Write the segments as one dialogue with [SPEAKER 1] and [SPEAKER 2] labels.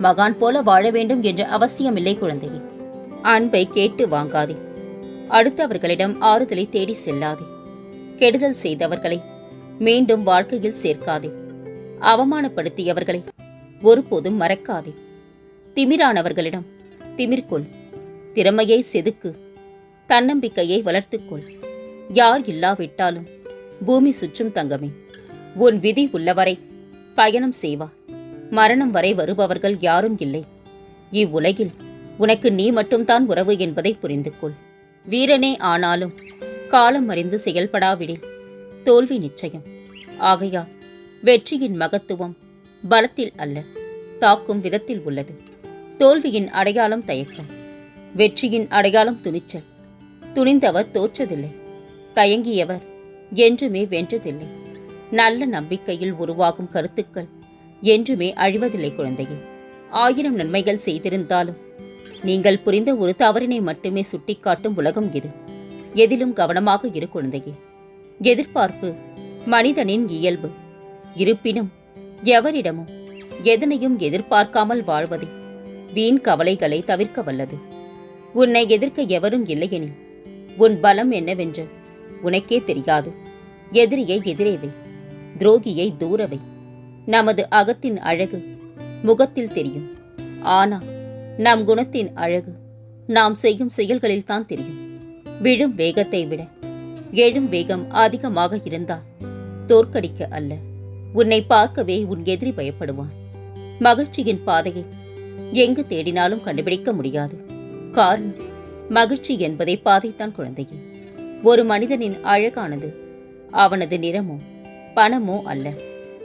[SPEAKER 1] மகான் போல வாழ வேண்டும் என்ற அவசியமில்லை குழந்தையே. அன்பை கேட்டு வாங்காதே. அடுத்தவர்களிடம் ஆறுதலை தேடி செல்லாதே. கெடுதல் செய்தவர்களை மீண்டும் வாழ்க்கையில் சேர்க்காதே. அவமானப்படுத்தியவர்களை ஒருபோதும் மறக்காதே. திமிரானவர்களிடம் திமிர்கொள். திறமையை செதுக்கு. தன்னம்பிக்கையை வளர்த்துக்கொள். யார் இல்லாவிட்டாலும் பூமி சுற்றும் தங்கமே. உன் விதி உள்ளவரை பயணம் செய்வா. மரணம் வரை வருபவர்கள் யாரும் இல்லை. இவ்வுலகில் உனக்கு நீ மட்டும்தான் உறவு என்பதை புரிந்து கொள் வீரனே ஆனாலும் காலம் அறிந்து செயல்படாவிடில். தோல்வி நிச்சயம். ஆகையா வெற்றியின் மகத்துவம் பலத்தில் அல்ல தாக்கும் விதத்தில் உள்ளது. தோல்வியின் அடையாளம் தயக்கம். வெற்றியின் அடையாளம் துணிச்சல். துணிந்தவர் தோற்றதில்லை. தயங்கியவர் என்றுமே வென்றதில்லை. நல்ல நம்பிக்கையில் உருவாகும் கருத்துக்கள் என்றுமே அழிவதில்லை குழந்தையே. ஆயிரம் நன்மைகள் செய்திருந்தாலும் நீங்கள் புரிந்த ஒரு தவறினை மட்டுமே சுட்டிக்காட்டும் உலகம் இது. எதிலும் கவனமாக இரு குழந்தையே. எதிர்பார்ப்பு மனிதனின் இயல்பு. இருப்பினும் எவரிடமும் எதனையும் எதிர்பார்க்காமல் வாழ்வதே வீண் கவலைகளை தவிர்க்க வல்லது. உன்னை எதிர்க்க எவரும் இல்லையெனில் உன் பலம் என்னவென்று உனக்கே தெரியாது. எதிரியை எதிரேவை துரோகியை தூரவை நமது அகத்தின் அழகு முகத்தில் தெரியும். ஆனால் நம் குணத்தின் அழகு நாம் செய்யும் செயல்களில்தான் தெரியும். விழும் வேகத்தை விட எழும் வேகம் அதிகமாக இருந்தால் தோற்கடிக்க அல்ல. உன்னை பார்க்கவே உன் எதிரி பயப்படுவான். மகிழ்ச்சியின் பாதையை எங்கு தேடினாலும் கண்டுபிடிக்க முடியாது. காரணம் மகிழ்ச்சி என்பதை பாதைத்தான் குழந்தையே. ஒரு மனிதனின் அழகானது அவனது நிறமோ பணமோ அல்ல.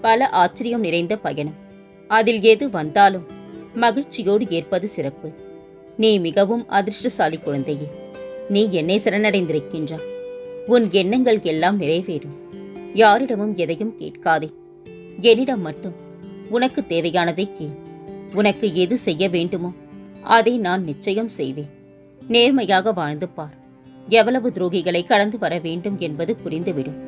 [SPEAKER 1] பல ஆச்சரியம் நிறைந்த பயணம். அதில் எது வந்தாலும் மகிழ்ச்சியோடு ஏற்பது சிறப்பு. நீ மிகவும் அதிர்ஷ்டசாலி குழந்தையே. நீ என்னை சரணடைந்திருக்கின்றாய். உன் எண்ணங்கள் எல்லாம் நிறைவேறும். யாரிடமும் எதையும் கேட்காதே. என்னிடம் மட்டும் உனக்கு தேவையானதை கேள். உனக்கு எது செய்ய வேண்டுமோ அதை நான் நிச்சயம் செய்வேன். நேர்மையாக வாழ்ந்து பார். எவ்வளவு துரோகிகளை கடந்து வர வேண்டும் என்பது புரிந்துவிடும்.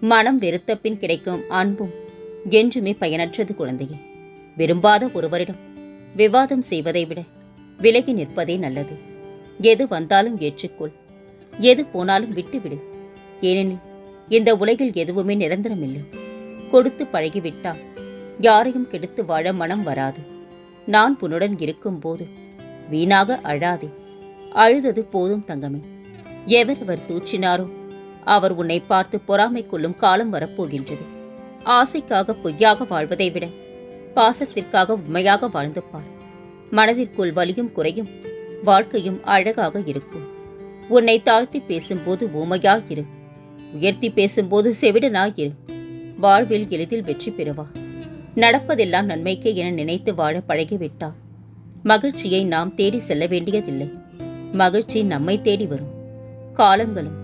[SPEAKER 1] மனம் வெறுத்த பின் கிடைக்கும் அன்பும் என்றுமே பயனற்றது குழந்தையே. விரும்பாத ஒருவரிடம் விவாதம் செய்வதை விட விலகி நிற்பதே நல்லது. எது வந்தாலும் ஏற்றுக்கொள். எது போனாலும் விட்டுவிடு. ஏனெனில் இந்த உலகில் எதுவுமே நிரந்தரமில்லை. கொடுத்து பழகிவிட்டால் யாரையும் கெடுத்து வாழ மனம் வராது. நான் உன்னுடன் இருக்கும்போது வீணாக அழாதே. அழுதது போதும் தங்கமே. எவர் அவர் தூற்றினாரோ அவர் உன்னை பார்த்து பொறாமை கொள்ளும் காலம் வரப்போகின்றது. ஆசைக்காக பொய்யாக வாழ்வதை விட பாசத்திற்காக உண்மையாக வாழ்ந்து பார். மனதிற்குள் வலியும் குறையும் வாழ்க்கையும் அழகாக இருக்கும். உன்னை தாழ்த்தி பேசும்போது ஊமையாயிரு. உயர்த்தி பேசும்போது செவிடனாயிரு. வாழ்வில் எளிதில் வெற்றி பெறுவா. நடப்பதெல்லாம் நன்மைக்கே என நினைத்து வாழ பழகிவிட்டார் மகிழ்ச்சியை நாம் தேடி செல்ல வேண்டியதில்லை. மகிழ்ச்சி நம்மை தேடி வரும். காலங்களும்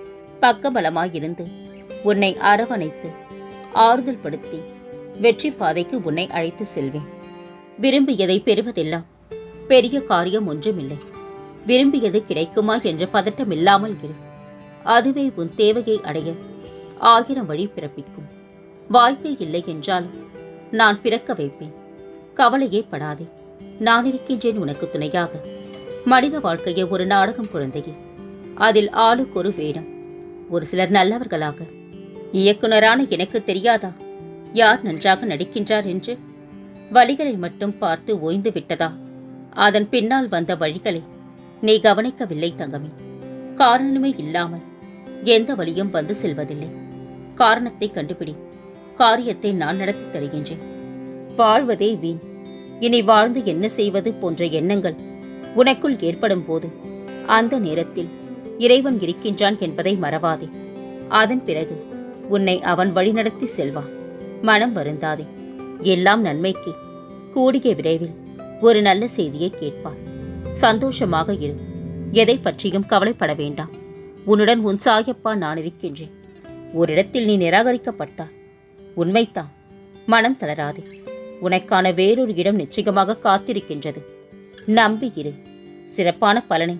[SPEAKER 1] பக்கபலமாயிருந்து உன்னை அரவணைத்து ஆறுதல் படுத்தி வெற்றி பாதைக்கு உன்னை அழைத்து செல்வேன். விரும்பியதை பெறுவதெல்லாம் பெரிய காரியம் ஒன்றுமில்லை. விரும்பியது கிடைக்குமா என்ற பதட்டம் இல்லாமல் இரு. அதுவே உன் தேவையை அடைய ஆயிரம் வழி பிறப்பிக்கும். வாய்ப்பே இல்லை என்றாலும் நான் பிறக்க வைப்பேன். கவலையே படாதே. நான் இருக்கின்றேன் உனக்கு துணையாக. மனித வாழ்க்கையை ஒரு நாடகம் குழந்தையே. அதில் ஆளுக்கொரு வேடம். ஒரு சிலர் நல்லவர்களாக. இயக்குனரான எனக்கு தெரியாதா? யார் நன்றாக நடிக்கின்றார் என்று? வழிகளை மட்டும் பார்த்து ஓய்ந்து விட்டதா? அதன் பின்னால் வந்த வழிகளை நீ கவனிக்கவில்லை தங்கமே. காரணமே இல்லாமல் எந்த வழியும் வந்து செல்வதில்லை. காரணத்தை கண்டுபிடி. காரியத்தை நான் நடத்தி தருகின்றேன். வாழ்வதே வீண். இனி வாழ்ந்து என்ன செய்வது போன்ற எண்ணங்கள் உனக்குள் ஏற்படும் போது அந்த நேரத்தில் இறைவன் இருக்கின்றான் என்பதை மறவாதே. அதன் பிறகு உன்னை அவன் வழிநடத்தி செல்வான். மனம் வருந்தாதே. எல்லாம் நன்மைக்கு. கூடிய விரைவில் ஒரு நல்ல செய்தியை கேட்பார் சந்தோஷமாக இரு. எதை பற்றியும் கவலைப்பட வேண்டாம். உன்னுடன் உன் சாயப்பா நான் இருக்கின்றேன். ஓரிடத்தில் நீ நிராகரிக்கப்பட்டாய். உண்மைத்தான் மனம் தளராதே. உனக்கான வேறொரு இடம் நிச்சயமாக காத்திருக்கின்றது. நம்பி இரு. சிறப்பான பலனை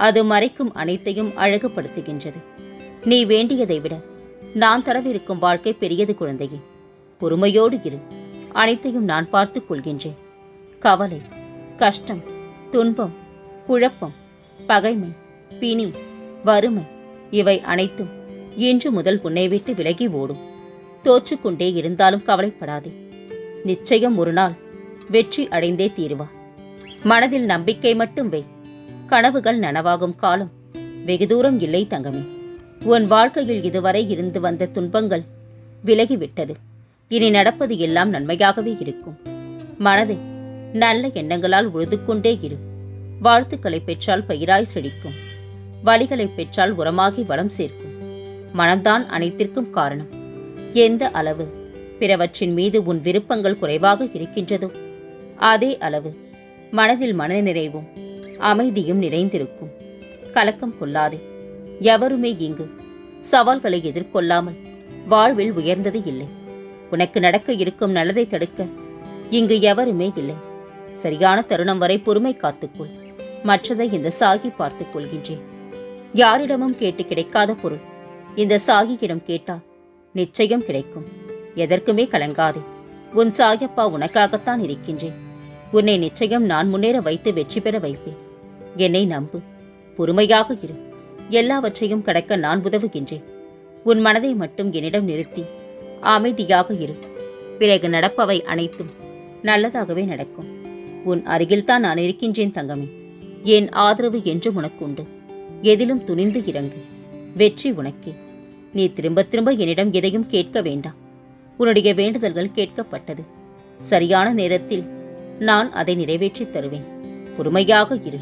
[SPEAKER 1] அது மறைக்கும் அனைத்தையும் அழகுபடுத்துகின்றது. நீ வேண்டியதை விட நான் தரவிருக்கும் வாழ்க்கை பெரியது குழந்தையே. பொறுமையோடு இரு. அனைத்தையும் நான் பார்த்துக் கொள்கின்றேன். கவலை கஷ்டம் துன்பம் குழப்பம் பகைமை பிணி வறுமை இவை அனைத்தும் இன்று முதல் உன்னை விட்டு விலகி ஓடும். தோற்றுக்கொண்டே இருந்தாலும் கவலைப்படாதே. நிச்சயம் ஒரு நாள் வெற்றி அடைந்தே தீருவா. மனதில் நம்பிக்கை மட்டும் வை. கனவுகள் நனவாகும் காலம். வெகு தூரம் இல்லை தங்கமே. உன் வாழ்க்கையில் இதுவரை இருந்து வந்த துன்பங்கள் விலகிவிட்டது. இனி நடப்பது எல்லாம் நன்மையாகவே இருக்கும். மனதை நல்ல எண்ணங்களால் உழுது கொண்டே இரு. வாழ்த்துக்களை பெற்றால் பயிராய் செழிக்கும். வழிகளை பெற்றால் உரமாகி வளம் சேர்க்கும். மனம்தான் அனைத்திற்கும் காரணம். எந்த அளவு பிறவற்றின் மீது உன் விருப்பங்கள் குறைவாக இருக்கின்றதோ அதே அளவு மனதில் மனநிறைவும் அமைதியும் நிறைந்திருக்கும். கலக்கம் கொள்ளாதே. எவருமே இங்கு சவால்களை எதிர்கொள்ளாமல் வாழ்வில் உயர்ந்தது இல்லை. உனக்கு நடக்க இருக்கும் நல்லதை தடுக்க இங்கு எவருமே இல்லை. சரியான தருணம் வரை பொறுமை காத்துக்கொள். மற்றதை இந்த சாகி பார்த்துக் கொள்கின்றேன். யாரிடமும் கேட்டு கிடைக்காத பொருள். இந்த சாகியிடம் கேட்டால் நிச்சயம் கிடைக்கும். எதற்குமே கலங்காதே. உன் சாயப்பா உனக்காகத்தான் இருக்கின்றேன். உன்னை நிச்சயம் நான் முன்னேற வைத்து வெற்றி பெற வைப்பேன். என்னை நம்பு. பொறுமையாக இரு. எல்லாவற்றையும் கடக்க நான் உதவுகின்றேன். உன் மனதை மட்டும் என்னிடம் நிறுத்தி. அமைதியாக இரு. பிறகு நடப்பவை அனைத்தும் நல்லதாகவே நடக்கும். உன் அருகில்தான் நான் இருக்கின்றேன் தங்கமே. என் ஆதரவு என்றும் உனக்குண்டு. எதிலும் துணிந்து இறங்கு. வெற்றி உனக்கே. நீ திரும்ப திரும்ப என்னிடம் எதையும் கேட்க வேண்டாம். உன்னுடைய வேண்டுதல்கள் கேட்கப்பட்டது. சரியான நேரத்தில் நான் அதை நிறைவேற்றித் தருவேன். பொறுமையாக இரு.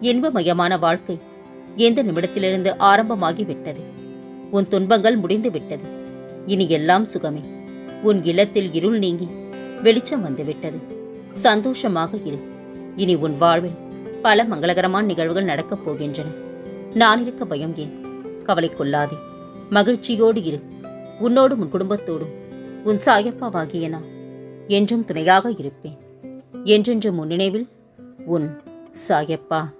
[SPEAKER 1] இன்பமயமான வாழ்க்கை எந்த நிமிடத்திலிருந்து ஆரம்பமாகிவிட்டது? உன் துன்பங்கள் முடிந்து விட்டது இனி எல்லாம் சுகமே. உன் இல்லத்தில் இருள் நீங்கி வெளிச்சம் வந்துவிட்டது. சந்தோஷமாக இரு. இனி உன் வாழ்வில் பல மங்களகரமான நிகழ்வுகள் நடக்கப் போகின்றன. நான் இருக்க பயம் ஏன்? கவலை கொள்ளாதே. மகிழ்ச்சியோடு இரு. உன்னோடும் உன் குடும்பத்தோடும். உன் சாயப்பாவாகிய நான் என்றும் துணையாக இருப்பேன். என்றென்றும் உன் நினைவில் உன் சாயப்பா.